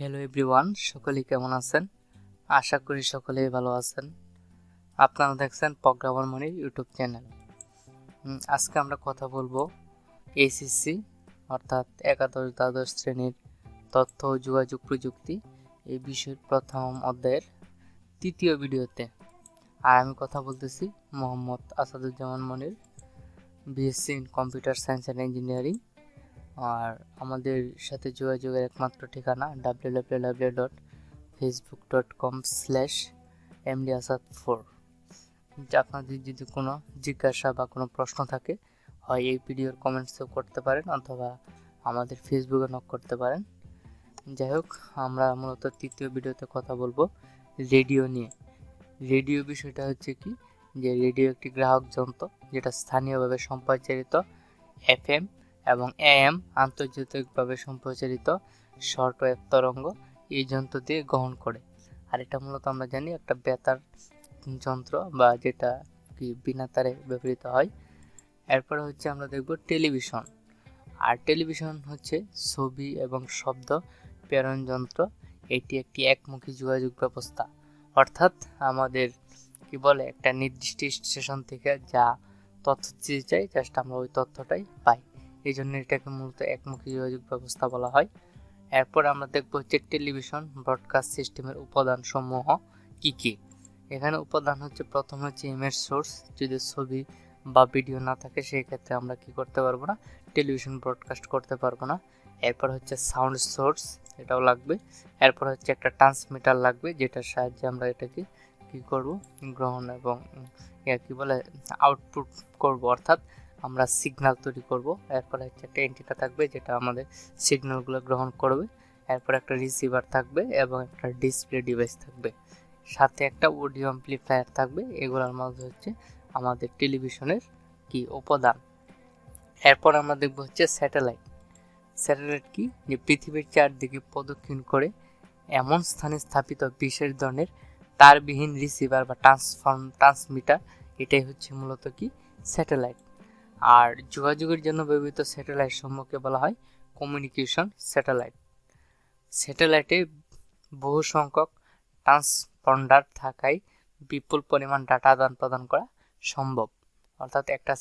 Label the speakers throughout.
Speaker 1: Hello everyone সকলেই কেমন আছেন? আশা করি সকলেই ভালো আছেন। আপনারা দেখছেন প্রোগ্রামার মনির ইউটিউব চ্যানেল। আজকে আমরা কথা বলব এসিসি অর্থাৎ একাদশ দ্বাদশ শ্রেণির তথ্য ও যোগাযোগ প্রযুক্তি এই বিষয়ের প্রথম অধ্যায়ের তৃতীয় ভিডিওতে। আর আমি কথা বলতেছি Mohammad Asaduzzaman Monir BSc in computer science and engineering আর আমাদের সাথে যোগাযোগের একমাত্র ঠিকানা W W dot Facebook dot com slash MD Asad four আপনাদের যদি কোনো জিজ্ঞাসা বা কোনো প্রশ্ন থাকে, হয় এই ভিডিওর কমেন্টসও করতে পারেন অথবা আমাদের ফেসবুকে নক করতে পারেন। যাই হোক, আমরা মূলত তৃতীয় ভিডিওতে কথা বলব রেডিও নিয়ে। রেডিও বিষয়টা হচ্ছে কি? যে রেডিও একটি গ্রাহক যন্ত্র, যেটা স্থানীয়ভাবে সম্প্রচারিত এফএম এবং এএম আন্তর্জাতিকভাবে সম্প্রচারিত শর্ট ওয়েভ তরঙ্গ এই যন্ত্র দিয়ে গ্রহণ করে। আর এটা মূলত আমরা জানি একটা বেতার যন্ত্র বা যেটা কি বিনা তারে ব্যবহৃত হয়। এরপরে হচ্ছে আমরা দেখব টেলিভিশন। আর টেলিভিশন হচ্ছে ছবি এবং শব্দ প্রেরণ যন্ত্র। এটি একটি একমুখী যোগাযোগ ব্যবস্থা। অর্থাৎ আমাদের কি বলে একটা নির্দিষ্ট স্টেশন থেকে যা তথ্য দিতে চাই, জাস্ট আমরা ওই তথ্যটাই পাই। এই জন্য এটাকে মূলত একমুখী যোগাযোগ ব্যবস্থা বলা হয়। এরপর আমরা দেখব হচ্ছে টেলিভিশন ব্রডকাস্ট সিস্টেমের উপাদান সমূহ কী কি। এখানে উপাদান হচ্ছে প্রথম হচ্ছে ইমেজ সোর্স যদি ছবি বা ভিডিও না থাকে সেই ক্ষেত্রে আমরা কি করতে পারব না? টেলিভিশন ব্রডকাস্ট করতে পারব না। এরপর হচ্ছে সাউন্ড সোর্স এটাও লাগবে। এরপর হচ্ছে একটা ট্রান্সমিটার লাগবে, যেটার সাহায্যে আমরা এটাকে কি করব? গ্রহণ এবং কি বলে আউটপুট করব। অর্থাৎ আমরা সিগনাল তৈরি করব। এরপর হচ্ছে একটা এন্টিটা থাকবে, যেটা আমাদের সিগন্যালগুলো গ্রহণ করবে। এরপর একটা রিসিভার থাকবে এবং একটা ডিসপ্লে ডিভাইস থাকবে। সাথে একটা অডিও অ্যাম্প্লিফায়ার থাকবে, এগুলোর মধ্যে হচ্ছে আমাদের টেলিভিশনের কি উপাদান এরপর আমরা দেখব হচ্ছে স্যাটেলাইট স্যাটেলাইট কি? যে পৃথিবীর চারদিকে প্রদক্ষিণ করে এমন স্থানে স্থাপিত বিশেষ ধরনের তারবিহীন রিসিভার বা ট্রান্সফর্ম ট্রান্সমিটার এটাই হচ্ছে মূলত কি? স্যাটেলাইট আর যোগাযোগের জন্য ব্যবহৃত স্যাটেলাইট সমূহকে বলা হয় কমিউনিকেশন স্যাটেলাইট স্যাটেলাইটে বহু সংখ্যক ট্রান্সপন্ডার থাকায় বিপুল পরিমাণ ডাটা আদান প্রদান করা সম্ভব। অর্থাৎ একটা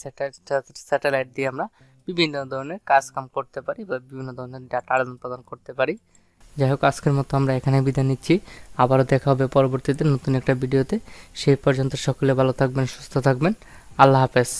Speaker 1: স্যাটেলাইট দিয়ে আমরা বিভিন্ন ধরনের কাজ কাম করতে পারি বা বিভিন্ন ধরনের ডাটা আদান প্রদান করতে পারি। যাই হোক, আজকের মতো আমরা এখানে বিদায় নিচ্ছি। আবারও দেখা হবে পরবর্তীতে নতুন একটা ভিডিওতে। সেই পর্যন্ত সকলে ভালো থাকবেন, সুস্থ থাকবেন। আল্লাহ হাফেজ।